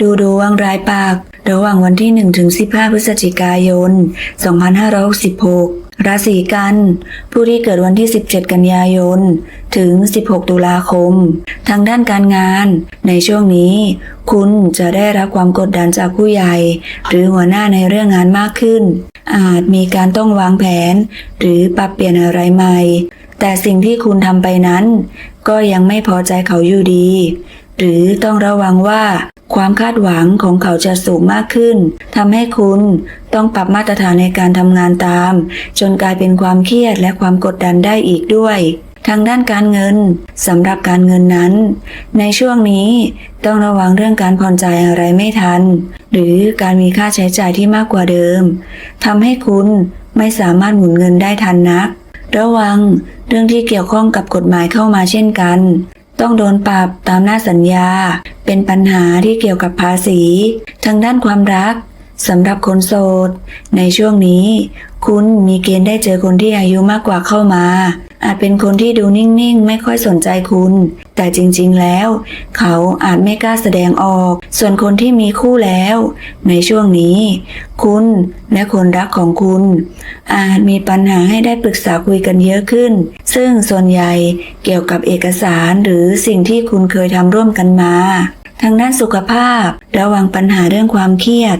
ดูดวงรายปาก ระหว่างวันที่ 1 ถึง 15 พฤศจิกายน 2566 ราศีกัน ผู้ที่เกิดวันที่ 17 กันยายน ถึง 16 ตุลาคม ทางด้านการงาน ในช่วงนี้ คุณจะได้รับความกดดันจากผู้ใหญ่ หรือหัวหน้าในเรื่องงานมากขึ้น อาจมีการต้องวางแผน หรือปรับเปลี่ยนอะไรใหม่ แต่สิ่งที่คุณทำไปนั้น ก็ยังไม่พอใจเขาอยู่ดีหรือต้องระวังว่า ความคาดหวังของเขาจะสูงมากขึ้นทำให้คุณต้องปรับมาตรฐานในการทำงานตาม จนกลายเป็นความเครียดและความกดดันได้อีกด้วยทางด้านการเงินสำหรับการเงินนั้น ในช่วงนี้ต้องระวังเรื่องการผ่อนจ่ายอะไรไม่ทัน หรือการมีค่าใช้จ่ายที่มากกว่าเดิมทำให้คุณไม่สามารถหมุนเงินได้ทันนัก ระวังเรื่องที่เกี่ยวข้องกับกฎหมายเข้ามาเช่นกัน ต้องโดนปรับตามหน้าสัญญา เป็นปัญหาที่เกี่ยวกับภาษี ทางด้านความรักสำหรับคนโสด ในช่วงนี้ คุณมีเกณฑ์ได้เจอคนที่อายุมากกว่าเข้ามา อาจเป็นคนที่ดูนิ่งๆ ไม่ค่อยสนใจคุณ แต่จริงๆแล้ว เขาอาจไม่กล้าแสดงออก ส่วนคนที่มีคู่แล้ว ในช่วงนี้ คุณและคนรักของคุณ อาจมีปัญหาให้ได้ปรึกษาคุยกันเยอะขึ้น ซึ่งส่วนใหญ่เกี่ยวกับเอกสารหรือสิ่งที่คุณเคยทำร่วมกันมาทางด้านสุขภาพ ระวังปัญหาเรื่องความเครียด